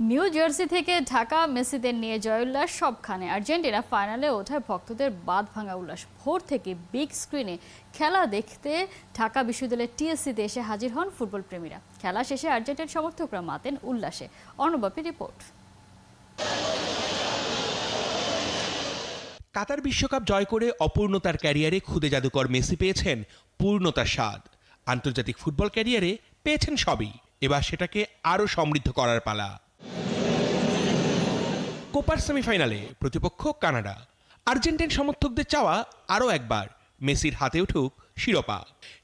New jersey থেকে ঢাকা মেসিদের নিয়ে জয়োল্লাস সবখানে। আর্জেন্টিনা ফাইনালে ওঠায় ভক্তদের বাদ ভাঙা উল্লাস। ভোর থেকে বিগ স্ক্রিনে খেলা দেখতে ঢাকা বিশ্ববিদ্যালয়ের টিএসসিতে এসে হাজির হন ফুটবল প্রেমীরা। খেলা শেষে আর্জেন্টিন সমর্থকরা মাতেন উল্লাসে। অর্ণবাপী রিপোর্ট। কাতার বিশ্বকাপ জয় করে অপূর্ণতার ক্যারিয়ারে খুদে জাদুকর মেসি পেয়েছেন পূর্ণতার স্বাদ। আন্তর্জাতিক ফুটবল ক্যারিয়ারে পেয়েছেন সবই। এবার সেটাকে আরও সমৃদ্ধ করার পালা। কোপার সেমিফাইনালে প্রতিপক্ষ কানাডা। আর্জেন্টিন সমর্থকদের চাওয়া আরও একবার মেসির হাতে উঠুক শিরোপা।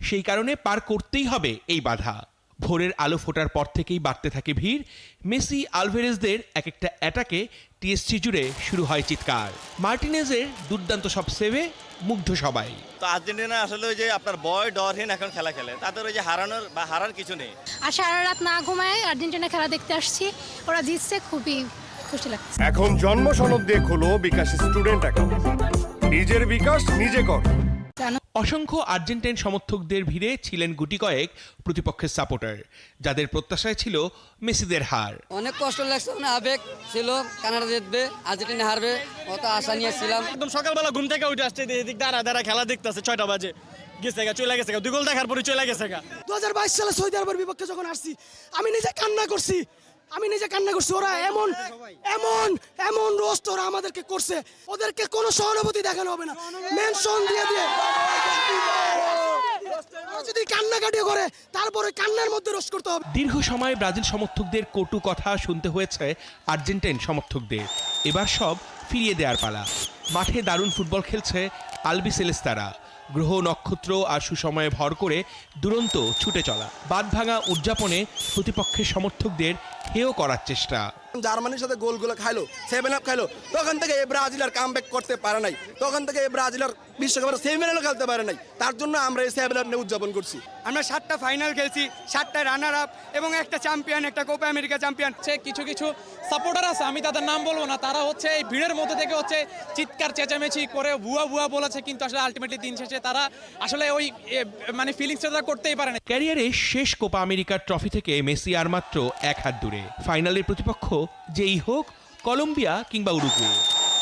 সেই কারণে পার করতেই হবে এই বাধা। ভোরের আলো ফোটার পর থেকেই বাড়তে থাকে ভিড়। মেসি আলভেরেজদের এক একটা অ্যাটাকে টিএসসি জুড়ে শুরু হয় চিৎকার। মার্টিনেজের দুর্দান্ত সব সেভে মুগ্ধ সবাই। তো আর্জেন্টিনা আসলে ওই যে আপনার বয় ডরহীন এখন খেলা খেলে। তাদের ওই যে হারানোর বা হারার কিছু নেই। আর সারা রাত না ঘুমায় আর্জেন্টিনা খেলা দেখতে আসছি। ওরা জিতছে খুবই খুশি লাগছে। এখন জন্ম সনদ দিয়ে খোলো বিকাশ স্টুডেন্ট অ্যাকাউন্ট। নিজের বিকাশ নিজে কর। অসংখ্য আর্জেন্টাইন সমর্থকদের ভিড়ে ছিলেন গুটি কয়েক প্রতিপক্ষের সাপোর্টার যাদের প্রত্যাশায় ছিল মেসিদের হার। অনেক কষ্ট লাগছে মানে আবেগ ছিল কানাডা জিতবে আর্জেন্টিনা হারবে অত আশা নিয়ে ছিলাম একদম সকালবেলা ঘুম থেকে উঠে আসছে এদিক দাঁড়া দাঁড়া খেলা দেখতেছে ছয়টা বাজে। গেছে গা চলে গেছে গা। দুই গোল দেখার পরে চলে গেছে গা। দু হাজার বাইশ সালে সৌদি আরবের বিপক্ষে যখন আসছি আমি নিজে কান্না করছি। আমি নিজে কান্না করছি, ওরা এমন এমন এমন রোস্ট ওরা আমাদেরকে করছে। ওদেরকে কোনো সহানুভূতি দেখানো হবে না। মেনশন দিয়ে দিয়ে। যদি কান্নাকাটি করে, তারপরে কান্নার মধ্যে রোস্ট করতে হবে। দীর্ঘ সময় ব্রাজিল সমর্থকদের কটু কথা শুনতে হয়েছে আর্জেন্টাইন সমর্থকদের। এবার সব ফিরিয়ে দেওয়ার পালা। মাঠে দারুণ ফুটবল খেলছে আলবি সেলেস্তারা। গ্রহ, নক্ষত্র আর সুসময়ে ভর করে দুরন্ত ছুটে চলা। বাদ ভাঙা উদযাপনে প্রতিপক্ষের সমর্থকদের হেয় করার চেষ্টা। জার্মানির সাথে গোলগুলো খাইলো সেভেন আপ খাইলো। তখন থেকে এই ব্রাজিল আর কাম করতে পারে নাই। তখন থেকে এই ব্রাজিল আর বিশ্বকাপের সেমিফাইনালও খেলতে পারে নাই। তার জন্য আমরা এই সেভেন আপ নিয়ে উদযাপন করছি। আমরা সাতটা ফাইনাল খেলছি সাতটা রানার আপ এবং একটা চ্যাম্পিয়ন একটা কোপা আমেরিকা চ্যাম্পিয়ন হচ্ছে কিছু কিছু সাপোর্টার আছে আমি তাদের নাম বলব না। তারা হচ্ছে এই ভিড়ের মধ্যে থেকে হচ্ছে চিৎকার চেঁচামেচি করে ভুয়া ভুয়া বলেছে কিন্তু আসলে আলটিমেটলি দিন শেষে তারা আসলে ওই এ, মানে ফিলিংসটা করতেই পারে না ক্যারিয়ারে শেষ কোপা আমেরিকার ট্রফি থেকে মেসি আর মাত্র এক হাত দূরে। ফাইনালের প্রতিপক্ষ যেই হোক, কলম্বিয়া কিংবা উরুগুয়ে।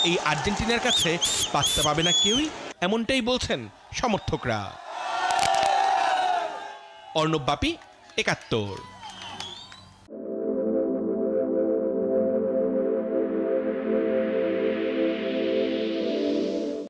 এই আর্জেন্টিনার কাছে পাত্তা পাবে না কেউই, এমনটাই বলছেন সমর্থকরা। অর্ণব বাপি, একাত্তর।